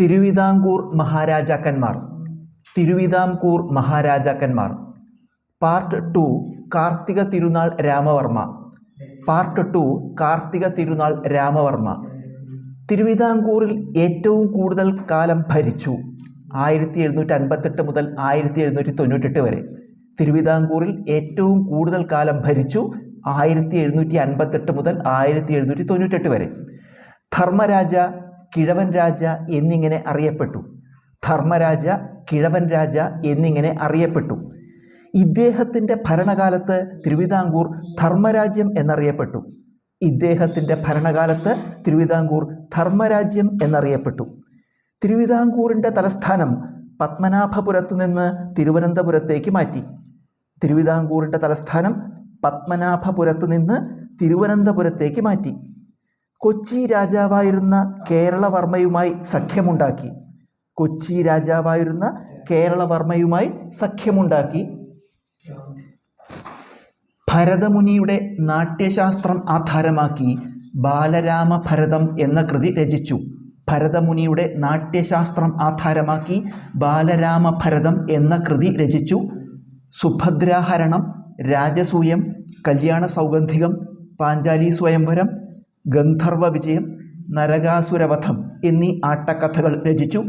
തിരുവിതാംകൂർ മഹാരാജാക്കന്മാർ. Thiruvithamkoor മഹാരാജാക്കന്മാർ. Part two Karthika Thirunal Ramavarma. Part to Karthika Thirunal Ramavarma. തിരുവിതാംകൂറിൽ ഏറ്റവും കൂടുതൽ കാലം ഭരിച്ചു ആയിരത്തി എഴുന്നൂറ്റി അൻപത്തെട്ട് മുതൽ ആയിരത്തി എഴുന്നൂറ്റി തൊണ്ണൂറ്റെട്ട് വരെ. തിരുവിതാംകൂറിൽ ഏറ്റവും കൂടുതൽ കാലം ഭരിച്ചു ആയിരത്തി എഴുന്നൂറ്റി അൻപത്തെട്ട് മുതൽ ആയിരത്തി എഴുന്നൂറ്റി തൊണ്ണൂറ്റെട്ട് വരെ. ധർമ്മരാജ കിഴവൻ രാജ എന്നിങ്ങനെ അറിയപ്പെട്ടു. ധർമ്മരാജ കിഴവൻ രാജ എന്നിങ്ങനെ അറിയപ്പെട്ടു. ഇദ്ദേഹത്തിന്റെ ഭരണകാലത്ത് തിരുവിതാംകൂർ ധർമ്മരാജ്യം എന്നറിയപ്പെട്ടു. ഇദ്ദേഹത്തിന്റെ ഭരണകാലത്ത് തിരുവിതാംകൂർ ധർമ്മരാജ്യം എന്നറിയപ്പെട്ടു. തിരുവിതാംകൂറിന്റെ തലസ്ഥാനം പത്മനാഭപുരത്ത് നിന്ന് തിരുവനന്തപുരത്തേക്ക് മാറ്റി. തിരുവിതാംകൂറിന്റെ തലസ്ഥാനം പത്മനാഭപുരത്ത് നിന്ന് തിരുവനന്തപുരത്തേക്ക് മാറ്റി. കൊച്ചി രാജാവായിരുന്ന കേരളവർമ്മയുമായി സഖ്യമുണ്ടാക്കി. കൊച്ചി രാജാവായിരുന്ന കേരളവർമ്മയുമായി സഖ്യമുണ്ടാക്കി. ഭരതമുനിയുടെ നാട്യശാസ്ത്രം ആധാരമാക്കി ബാലരാമ ഭരതം എന്ന കൃതി രചിച്ചു. ഭരതമുനിയുടെ നാട്യശാസ്ത്രം ആധാരമാക്കി ബാലരാമ ഭരതം എന്ന കൃതി രചിച്ചു. സുഭദ്രാഹരണം രാജസൂയം കല്യാണ സൗഗന്ധികം പാഞ്ചാലി സ്വയംവരം ഗന്ധർവ വിജയം നരകാസുരവധം എന്നീ ആട്ടക്കഥകൾ രചിച്ചു.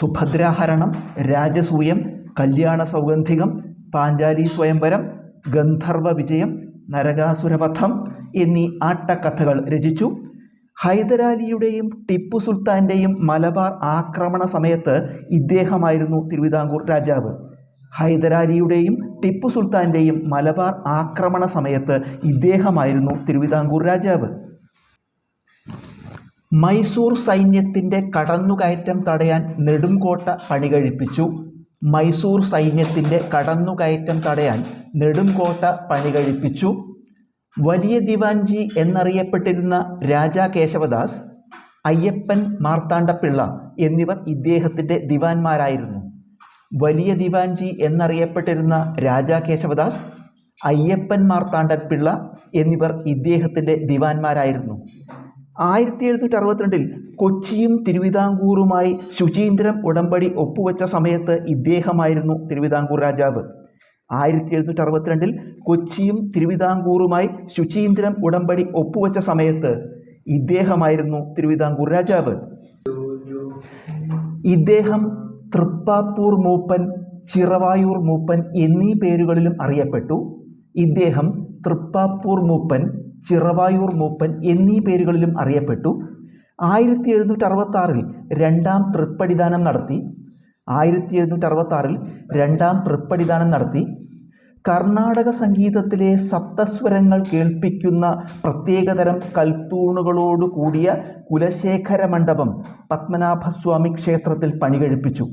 സുഭദ്രാഹരണം രാജസൂയം കല്യാണ സൗഗന്ധികം പാഞ്ചാലി സ്വയംവരം ഗന്ധർവ വിജയം നരകാസുരവധം എന്നീ ആട്ടക്കഥകൾ രചിച്ചു. ഹൈദരാലിയുടെയും ടിപ്പു സുൽത്താന്റെയും മലബാർ ആക്രമണ സമയത്ത് ഇദ്ദേഹമായിരുന്നു തിരുവിതാംകൂർ രാജാവ്. ഹൈദരാലിയുടെയും ടിപ്പു സുൽത്താന്റെയും മലബാർ ആക്രമണ സമയത്ത് ഇദ്ദേഹമായിരുന്നു തിരുവിതാംകൂർ രാജാവ്. മൈസൂർ സൈന്യത്തിന്റെ കടന്നുകയറ്റം തടയാൻ നെടുംകോട്ട പണികഴിപ്പിച്ചു. മൈസൂർ സൈന്യത്തിന്റെ കടന്നുകയറ്റം തടയാൻ നെടുംകോട്ട പണികഴിപ്പിച്ചു. വലിയ ദിവാൻജി എന്നറിയപ്പെട്ടിരുന്ന രാജാ കേശവദാസ് അയ്യപ്പൻ മാർത്താണ്ഡപ്പിള്ള എന്നിവർ ഇദ്ദേഹത്തിന്റെ ദിവാൻമാരായിരുന്നു. വലിയ ദിവാൻജി എന്നറിയപ്പെട്ടിരുന്ന രാജാ കേശവദാസ് അയ്യപ്പൻ മാർത്താണ്ഡപ്പിള്ള എന്നിവർ ഇദ്ദേഹത്തിന്റെ ദിവാൻമാരായിരുന്നു. ആയിരത്തി എഴുന്നൂറ്റി അറുപത്തിരണ്ടിൽ കൊച്ചിയും തിരുവിതാംകൂറുമായി ശുചീന്ദ്രം ഉടമ്പടി ഒപ്പുവെച്ച സമയത്ത് ഇദ്ദേഹമായിരുന്നു തിരുവിതാംകൂർ രാജാവ്. ആയിരത്തി എഴുന്നൂറ്റി അറുപത്തിരണ്ടിൽ കൊച്ചിയും തിരുവിതാംകൂറുമായി ശുചീന്ദ്രം ഉടമ്പടി ഒപ്പുവെച്ച സമയത്ത് ഇദ്ദേഹമായിരുന്നു തിരുവിതാംകൂർ രാജാവ്. ഇദ്ദേഹം തൃപ്പാപ്പൂർ മൂപ്പൻ ചിറവായൂർ മൂപ്പൻ എന്നീ പേരുകളിലും അറിയപ്പെട്ടു. ഇദ്ദേഹം തൃപ്പാപ്പൂർ മൂപ്പൻ ചിറവായൂർ മൂപ്പൻ എന്നീ പേരുകളിലും അറിയപ്പെട്ടു. ആയിരത്തി എഴുന്നൂറ്റി അറുപത്താറിൽ രണ്ടാം തൃപ്പടിദാനം നടത്തി. ആയിരത്തി എഴുന്നൂറ്റി അറുപത്താറിൽ രണ്ടാം തൃപ്പടിദാനം നടത്തി. കർണാടക സംഗീതത്തിലെ സപ്തസ്വരങ്ങൾ കേൾപ്പിക്കുന്ന പ്രത്യേകതരം കൽത്തൂണുകളോട് കൂടിയ കുലശേഖര മണ്ഡപം പത്മനാഭസ്വാമി ക്ഷേത്രത്തിൽ പണികഴിപ്പിച്ചു.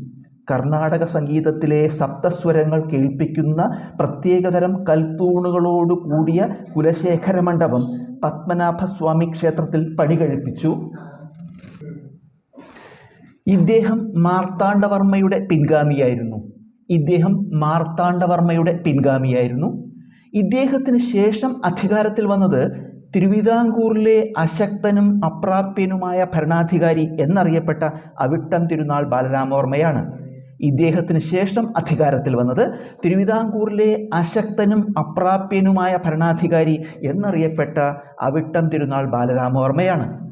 കർണാടക സംഗീതത്തിലെ സപ്തസ്വരങ്ങൾ കേൾപ്പിക്കുന്ന പ്രത്യേകതരം കൽത്തൂണുകളോട് കൂടിയ കുലശേഖര മണ്ഡപം പത്മനാഭസ്വാമി ക്ഷേത്രത്തിൽ പണികഴിപ്പിച്ചു. ഇദ്ദേഹം മാർത്താണ്ഡവർമ്മയുടെ പിൻഗാമിയായിരുന്നു. ഇദ്ദേഹം മാർത്താണ്ഡവർമ്മയുടെ പിൻഗാമിയായിരുന്നു. ഇദ്ദേഹത്തിന് ശേഷം അധികാരത്തിൽ വന്നത് തിരുവിതാംകൂറിലെ അശക്തനും അപ്രാപ്യനുമായ ഭരണാധികാരി എന്നറിയപ്പെട്ട അവിട്ടം തിരുനാൾ ബാലരാമവർമ്മയാണ്. ഇദ്ദേഹത്തിന് ശേഷം അധികാരത്തിൽ വന്നത് തിരുവിതാംകൂറിലെ അശക്തനും അപ്രാപ്യനുമായ ഭരണാധികാരി എന്നറിയപ്പെട്ട അവിട്ടം തിരുനാൾ ബാലരാമവർമ്മയാണ്.